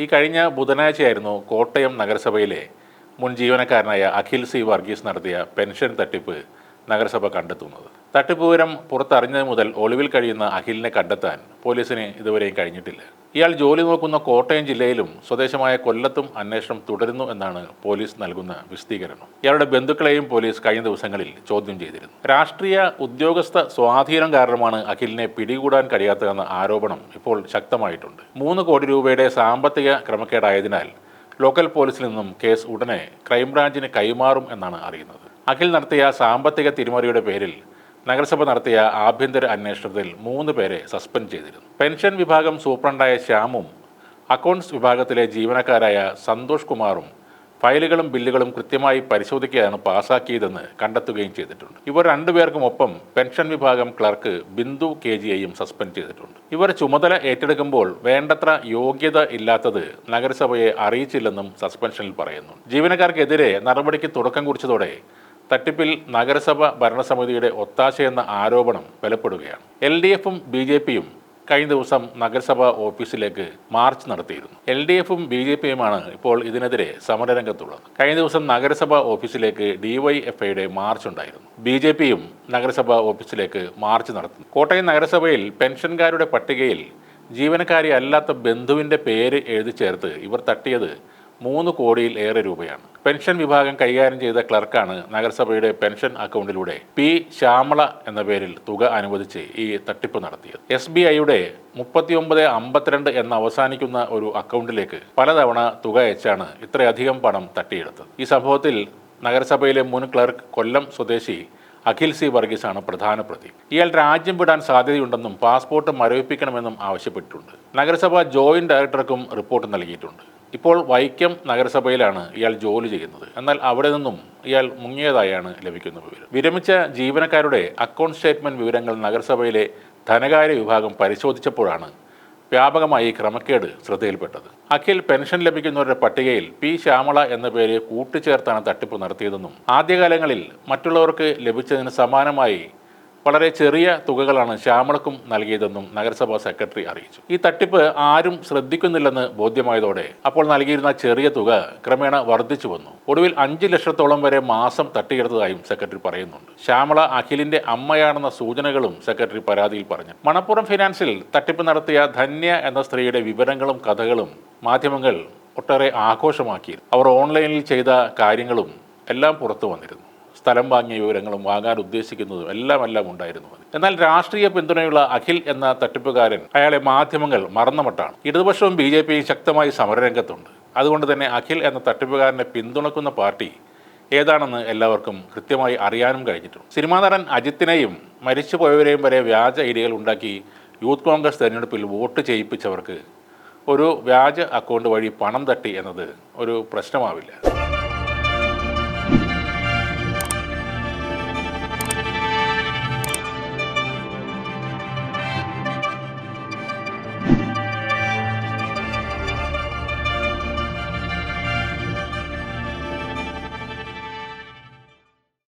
ഈ കഴിഞ്ഞ ബുധനാഴ്ചയായിരുന്നു കോട്ടയം നഗരസഭയിലെ മുൻ ജീവനക്കാരനായ അഖിൽ സി വർഗീസ് നടത്തിയ പെൻഷൻ തട്ടിപ്പ് നഗരസഭ കണ്ടെത്തുന്നത്. തട്ടിപ്പ് വിവരം പുറത്തറിഞ്ഞത് മുതൽ ഒളിവിൽ കഴിയുന്ന അഖിലിനെ കണ്ടെത്താൻ പോലീസിന് ഇതുവരെയും കഴിഞ്ഞിട്ടില്ല. ഇയാൾ ജോലി നോക്കുന്ന കോട്ടയം ജില്ലയിലും സ്വദേശമായ കൊല്ലത്തും അന്വേഷണം തുടരുന്നു എന്നാണ് പോലീസ് നൽകുന്ന വിശദീകരണം. ഇയാളുടെ ബന്ധുക്കളെയും പോലീസ് കഴിഞ്ഞ ദിവസങ്ങളിൽ ചോദ്യം ചെയ്തിരുന്നു. രാഷ്ട്രീയ ഉദ്യോഗസ്ഥ സ്വാധീനം കാരണമാണ് അഖിലിനെ പിടികൂടാൻ കഴിയാത്തതെന്ന ആരോപണം ഇപ്പോൾ ശക്തമായിട്ടുണ്ട്. മൂന്ന് കോടി രൂപയുടെ സാമ്പത്തിക ക്രമക്കേടായതിനാൽ ലോക്കൽ പോലീസിൽ നിന്നും കേസ് ഉടനെ ക്രൈംബ്രാഞ്ചിന് കൈമാറും എന്നാണ് അറിയുന്നത്. അഖിൽ നടത്തിയ സാമ്പത്തിക തിരിമറിയുടെ പേരിൽ നഗരസഭ നടത്തിയ ആഭ്യന്തര അന്വേഷണത്തിൽ മൂന്ന് പേരെ സസ്പെൻഡ് ചെയ്തിരുന്നു. പെൻഷൻ വിഭാഗം സൂപ്രണ്ടായ ശ്യാമും അക്കൗണ്ട്സ് വിഭാഗത്തിലെ ജീവനക്കാരായ സന്തോഷ് കുമാറും ഫയലുകളും ബില്ലുകളും കൃത്യമായി പരിശോധിക്കുകയാണ് പാസാക്കിയതെന്ന് കണ്ടെത്തുകയും ചെയ്തിട്ടുണ്ട്. ഇവർ രണ്ടുപേർക്കും ഒപ്പം പെൻഷൻ വിഭാഗം ക്ലർക്ക് ബിന്ദു കെ ജിയെയും സസ്പെൻഡ് ചെയ്തിട്ടുണ്ട്. ഇവർ ചുമതല ഏറ്റെടുക്കുമ്പോൾ വേണ്ടത്ര യോഗ്യത ഇല്ലാത്തത് നഗരസഭയെ അറിയിച്ചില്ലെന്നും സസ്പെൻഷനിൽ പറയുന്നു. ജീവനക്കാർക്കെതിരെ നടപടിക്ക് തുടക്കം കുറിച്ചതോടെ തട്ടിപ്പിൽ നഗരസഭ ഭരണസമിതിയുടെ ഒത്താശയെന്ന ആരോപണം ബലപ്പെടുകയാണ്. എൽ ഡി എഫും ബി ജെ പിയും കഴിഞ്ഞ ദിവസം നഗരസഭാ ഓഫീസിലേക്ക് മാർച്ച് നടത്തിയിരുന്നു. എൽ ഡി എഫും ബി ജെ പിയുമാണ് ഇപ്പോൾ ഇതിനെതിരെ സമരരംഗത്തുള്ളത്. കഴിഞ്ഞ ദിവസം നഗരസഭാ ഓഫീസിലേക്ക് ഡിവൈഎഫ്ഐയുടെ മാർച്ച് ഉണ്ടായിരുന്നു. ബി ജെ പിയും നഗരസഭാ ഓഫീസിലേക്ക് മാർച്ച് നടത്തുന്നു. കോട്ടയം നഗരസഭയിൽ പെൻഷൻകാരുടെ പട്ടികയിൽ ജീവനക്കാരി അല്ലാത്ത ബന്ധുവിന്റെ പേര് എഴുതി ചേർത്ത് ഇവർ തട്ടിയത് മൂന്ന് കോടിയിൽ ഏറെ രൂപയാണ്. പെൻഷൻ വിഭാഗം കൈകാര്യം ചെയ്ത ക്ലർക്കാണ് നഗരസഭയുടെ പെൻഷൻ അക്കൗണ്ടിലൂടെ പി ശ്യാമള എന്ന പേരിൽ തുക അനുവദിച്ച് ഈ തട്ടിപ്പ് നടത്തിയത്. എസ് ബി ഐയുടെ മുപ്പത്തിയൊമ്പത് അമ്പത്തിരണ്ട് എന്ന് അവസാനിക്കുന്ന ഒരു അക്കൗണ്ടിലേക്ക് പലതവണ തുക അയച്ചാണ് ഇത്രയധികം പണം തട്ടിയെടുത്തത്. ഈ സംഭവത്തിൽ നഗരസഭയിലെ മുൻ ക്ലർക്ക് കൊല്ലം സ്വദേശി അഖിൽ സി വർഗീസാണ് പ്രധാന പ്രതി. ഇയാൾ രാജ്യം വിടാൻ സാധ്യതയുണ്ടെന്നും പാസ്പോർട്ട് മരവിപ്പിക്കണമെന്നും ആവശ്യപ്പെട്ടിട്ടുണ്ട്. നഗരസഭ ജോയിന്റ് ഡയറക്ടർക്കും റിപ്പോർട്ട് നൽകിയിട്ടുണ്ട്. ഇപ്പോൾ വൈക്കം നഗരസഭയിലാണ് ഇയാൾ ജോലി ചെയ്യുന്നത്. എന്നാൽ അവിടെ നിന്നും ഇയാൾ മുങ്ങിയതായാണ് ലഭിക്കുന്ന വിവരം. വിരമിച്ച ജീവനക്കാരുടെ അക്കൗണ്ട് സ്റ്റേറ്റ്മെന്റ് വിവരങ്ങൾ നഗരസഭയിലെ ധനകാര്യ വിഭാഗം പരിശോധിച്ചപ്പോഴാണ് വ്യാപകമായി ക്രമക്കേട് ശ്രദ്ധയിൽപ്പെട്ടത്. അഖിൽ പെൻഷൻ ലഭിക്കുന്നവരുടെ പട്ടികയിൽ പി ശ്യാമള എന്ന പേര് കൂട്ടിച്ചേർത്താണ് തട്ടിപ്പ് നടത്തിയതെന്നും ആദ്യകാലങ്ങളിൽ മറ്റുള്ളവർക്ക് ലഭിച്ചതിന് സമാനമായി വളരെ ചെറിയ തുകകളാണ് ശ്യാമളക്കും നൽകിയതെന്നും നഗരസഭാ സെക്രട്ടറി അറിയിച്ചു. ഈ തട്ടിപ്പ് ആരും ശ്രദ്ധിക്കുന്നില്ലെന്ന് ബോധ്യമായതോടെ അപ്പോൾ നൽകിയിരുന്ന ചെറിയ തുക ക്രമേണ വർദ്ധിച്ചു വന്നു. ഒടുവിൽ അഞ്ച് ലക്ഷത്തോളം വരെ മാസം തട്ടിയെടുത്തതായും സെക്രട്ടറി പറയുന്നുണ്ട്. ശ്യാമള അഖിലിന്റെ അമ്മയാണെന്ന സൂചനകളും സെക്രട്ടറി പരാതിയിൽ പറഞ്ഞു. മണപ്പുറം ഫിനാൻസിൽ തട്ടിപ്പ് നടത്തിയ ധന്യ എന്ന സ്ത്രീയുടെ വിവരങ്ങളും കഥകളും മാധ്യമങ്ങൾ ഒട്ടേറെ ആഘോഷമാക്കി. അവർ ഓൺലൈനിൽ ചെയ്ത കാര്യങ്ങളും എല്ലാം പുറത്തു വന്നിരുന്നു. സ്ഥലം വാങ്ങിയ വിവരങ്ങളും വാങ്ങാൻ ഉദ്ദേശിക്കുന്നതും എല്ലാം എല്ലാം ഉണ്ടായിരുന്നു എന്നാൽ രാഷ്ട്രീയ പിന്തുണയുള്ള അഖിൽ എന്ന തട്ടിപ്പുകാരൻ അയാളെ മാധ്യമങ്ങൾ മറന്നമട്ടാണ്. ഇടതുപക്ഷവും ബി ജെ പിയും ശക്തമായി സമരരംഗത്തുണ്ട്. അതുകൊണ്ട് തന്നെ അഖിൽ എന്ന തട്ടിപ്പുകാരനെ പിന്തുണക്കുന്ന പാർട്ടി ഏതാണെന്ന് എല്ലാവർക്കും കൃത്യമായി അറിയാനും കഴിഞ്ഞിട്ടുണ്ട്. സിനിമാ നടൻ അജിത്തിനെയും മരിച്ചുപോയവരെയും വരെ വ്യാജ ഐഡിയകൾ ഉണ്ടാക്കി യൂത്ത് കോൺഗ്രസ് തെരഞ്ഞെടുപ്പിൽ വോട്ട് ചെയ്യിപ്പിച്ചവർക്ക് ഒരു വ്യാജ അക്കൗണ്ട് വഴി പണം തട്ടി എന്നത് ഒരു പ്രശ്നമാവില്ല.